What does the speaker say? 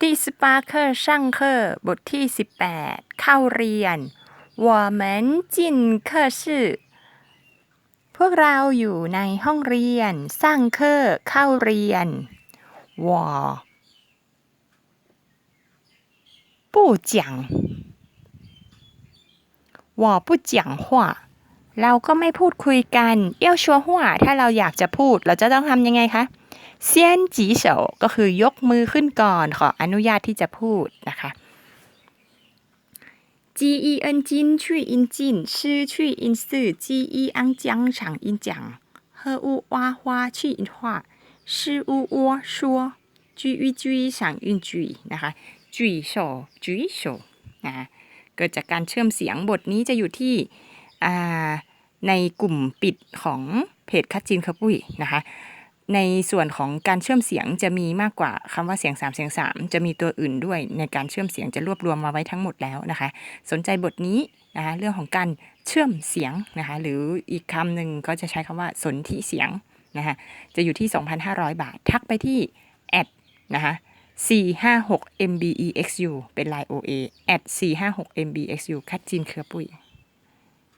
第十八课上课บทที่ 18 เข้าเรียน我们进课室พวกเราอยู่ในห้องเรียน上课เข้าเรียน我不讲我不讲话เราก็ไม่พูดคุยกันเอี้ยวชัวหัวถ้าเราอยากจะพูด เราจะต้องทำยังไงคะ เซียนจีเฉาก็คือยกมือขึ้นก่อนขออนุญาตที่จะพูดนะคะจีอีเอจินชื่ออินจินชื่อชื่ออินซื่อจีอีอังจังฉังอินจังเฮออูวาฮวาช่ออินาชื่ออูอัวชัวจุยจุยฉังอินจุยนะคะจุยโฉจุยโฉนะคะเกิดจากการเชื่อมเสียงบทนี้จะอยู่ที่ในกลุ่มปิดของเพจคัดจีนขปุ้ยนะคะ ในส่วนของการเชื่อมเสียงจะมีมากกว่าคำว่าเสียง 3 เสียง 3 จะมีตัวอื่นด้วยในการเชื่อมเสียงจะรวบรวมมาไว้ทั้งหมดแล้วนะคะ สนใจบทนี้นะคะเรื่องของการเชื่อมเสียงนะคะหรืออีกคำหนึ่งก็จะใช้คำว่าสนธิเสียงนะคะจะอยู่ที่ 2,500 บาท ทักไปที่แอดนะคะ456 mbexu เป็น line OA แอด456 mbexu คัดจินเครือปุ้ย